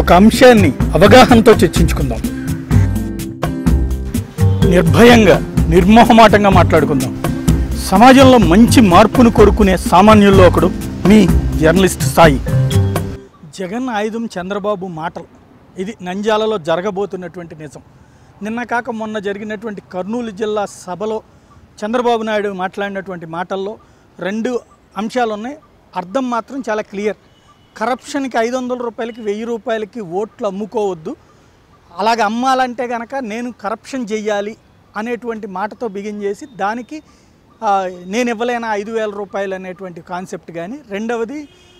ఒక అంశాన్ని అవగాహనతో చర్చించుకుందాం. నిర్భయంగా నిర్మోహమాటంగా మాట్లాడుకుందాం. సమాజంలో మంచి మార్పును కోరుకునే సామాన్యుల్లో ఒకడు మీ జర్నలిస్ట్ సాయి. జగన్ ఆయుధం చంద్రబాబు మాటలు. ఇది నంజాలలో జరగబోతున్నటువంటి నిజం. నిన్న కాక మొన్న జరిగినటువంటి కర్నూలు జిల్లా సభలో చంద్రబాబు నాయుడు మాట్లాడినటువంటి మాటల్లో రెండు అంశాలు ఉన్నాయి అర్థం మాత్రం చాలా క్లియర్. కరప్షన్కి ఐదు వందల రూపాయలకి వెయ్యి రూపాయలకి ఓట్లు అమ్ముకోవద్దు. అలాగ అమ్మాలంటే కనుక నేను కరప్షన్ చెయ్యాలి అనేటువంటి మాటతో బిగిన్ చేసి దానికి నేను ఇవ్వలేనా ఐదు వేల రూపాయలు అనేటువంటి కాన్సెప్ట్ కానీ రెండవది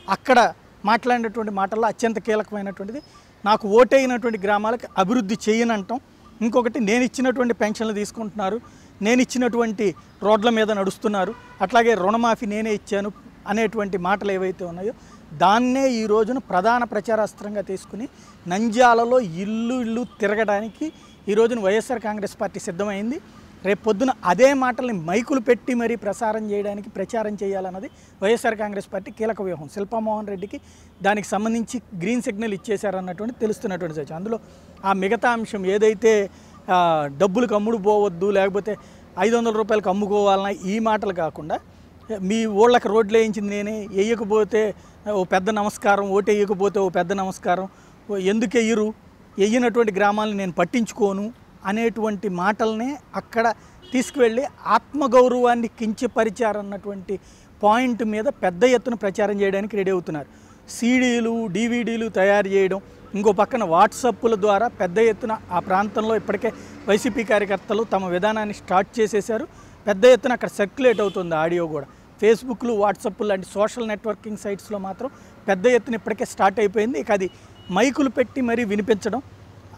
అక్కడ మాట్లాడినటువంటి మాటల్లో అత్యంత కీలకమైనటువంటిది నాకు ఓటైనటువంటి గ్రామాలకు అభివృద్ధి చేయనంటాం ఇంకొకటి నేను ఇచ్చినటువంటి పెన్షన్లు తీసుకుంటున్నారు నేను ఇచ్చినటువంటి రోడ్ల మీద నడుస్తున్నారు అట్లాగే రుణమాఫీ నేనే ఇచ్చాను అనేటువంటి మాటలు ఏవైతే ఉన్నాయో దాన్నే ఈ రోజున ప్రధాన ప్రచారాస్త్రంగా తీసుకుని నంద్యాలలో ఇల్లు ఇల్లు తిరగడానికి ఈ రోజున వైఎస్ఆర్ కాంగ్రెస్ పార్టీ సిద్ధమైంది. రేపు పొద్దున అదే మాటల్ని మైకులు పెట్టి మరీ ప్రసారం చేయడానికి ప్రచారం చేయాలన్నది వైఎస్ఆర్ కాంగ్రెస్ పార్టీ కీలక వ్యూహం. శిల్పామోహన్ రెడ్డికి దానికి సంబంధించి గ్రీన్ సిగ్నల్ ఇచ్చేశారన్నటువంటి తెలుస్తున్నటువంటి సత్యం. అందులో ఆ మిగతా అంశం ఏదైతే ఆ, డబ్బులకు అమ్ముడు పోవద్దు లేకపోతే ఐదు వందల రూపాయలకు అమ్ముకోవాలన్న ఈ మాటలు కాకుండా మీ ఊళ్ళకి రోడ్లు వేయించింది నేనే వేయకపోతే ఓ పెద్ద నమస్కారం ఓటు వేయకపోతే ఓ పెద్ద నమస్కారం. ఓ ఎందుకు వెయ్యరు వెయ్యినటువంటి గ్రామాలను నేను పట్టించుకోను అనేటువంటి మాటలనే అక్కడ తీసుకువెళ్ళి ఆత్మగౌరవాన్ని కించపరిచారన్నటువంటి పాయింట్ మీద పెద్ద ఎత్తున ప్రచారం చేయడానికి రెడీ అవుతున్నారు. సీడీలు డీవీడీలు తయారు చేయడం ఇంకో పక్కన వాట్సప్పుల ద్వారా పెద్ద ఎత్తున ఆ ప్రాంతంలో ఇప్పటికే వైసీపీ కార్యకర్తలు తమ విధానాన్ని స్టార్ట్ చేసేశారు. పెద్ద ఎత్తున అక్కడ సర్క్యులేట్ అవుతుంది ఆడియో కూడా. ఫేస్బుక్లు వాట్సప్ లాంటి సోషల్ నెట్వర్కింగ్ సైట్స్లో మాత్రం పెద్ద ఎత్తున ఇప్పటికే స్టార్ట్ అయిపోయింది. ఇక అది మైకులు పెట్టి మరీ వినిపించడం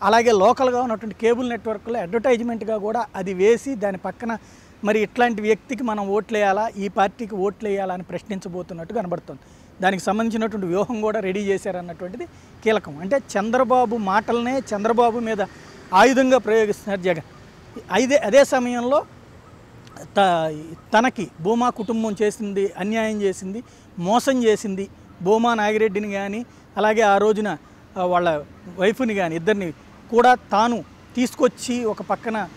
అలాగే లోకల్గా ఉన్నటువంటి కేబుల్ నెట్వర్క్లో అడ్వర్టైజ్మెంట్గా కూడా అది వేసి దాని పక్కన మరి ఇట్లాంటి వ్యక్తికి మనం ఓట్లేయాలా ఈ పార్టీకి ఓట్లేయాలా అని ప్రశ్నించబోతున్నట్టు కనబడుతుంది. దానికి సంబంధించినటువంటి వ్యూహం కూడా రెడీ చేశారన్నటువంటిది కీలకం. అంటే చంద్రబాబు మాటలనే చంద్రబాబు మీద ఆయుధంగా ప్రయోగిస్తున్నారు జగన్. అయితే అదే సమయంలో తనకి భూమా కుటుంబం చేసింది అన్యాయం చేసింది మోసం చేసింది భూమా నాగిరెడ్డిని కానీ అలాగే ఆ రోజున వాళ్ళ వైఫ్ని కానీ ఇద్దరిని కూడా తాను తీసుకొచ్చి ఒక పక్కన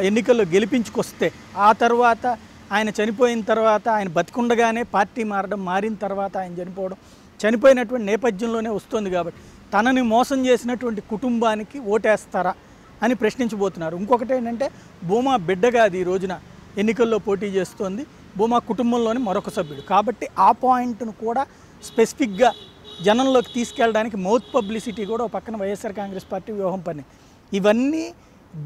ఎన్నికల్లో గెలిపించుకొస్తే ఆ తర్వాత ఆయన చనిపోయిన తర్వాత ఆయన బతికుండగానే పార్టీ మారడం మారిన తర్వాత ఆయన చనిపోవడం చనిపోయినటువంటి నేపథ్యంలోనే వస్తుంది కాబట్టి తనని మోసం చేసినటువంటి కుటుంబానికి ఓటేస్తారా అని ప్రశ్నించబోతున్నారు. ఇంకొకటి ఏంటంటే భూమా బిడ్డగా అది ఈ రోజున ఎన్నికల్లో పోటీ చేస్తోంది. భూమా కుటుంబంలోని మరొక సభ్యుడు. కాబట్టి ఆ పాయింట్ను కూడా స్పెసిఫిక్గా జనంలోకి తీసుకెళ్ళడానికి మౌత్ పబ్లిసిటీ కూడా ఒక పక్కన వైఎస్ఆర్ కాంగ్రెస్ పార్టీ వ్యూహం పని ఇవన్నీ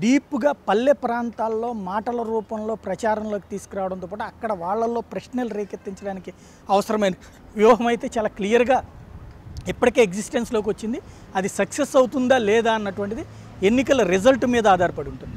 డీప్గా పల్లె ప్రాంతాల్లో మాటల రూపంలో ప్రచారంలోకి తీసుకురావడంతో పాటు అక్కడ వాళ్ళల్లో ప్రశ్నలు రేకెత్తించడానికి అవసరమైన వ్యూహం అయితే చాలా క్లియర్గా ఇప్పటికే ఎగ్జిస్టెన్స్లోకి వచ్చింది. అది సక్సెస్ అవుతుందా లేదా అన్నటువంటిది ఎన్నికల రిజల్ట్ మీద ఆధారపడి ఉంటుంది.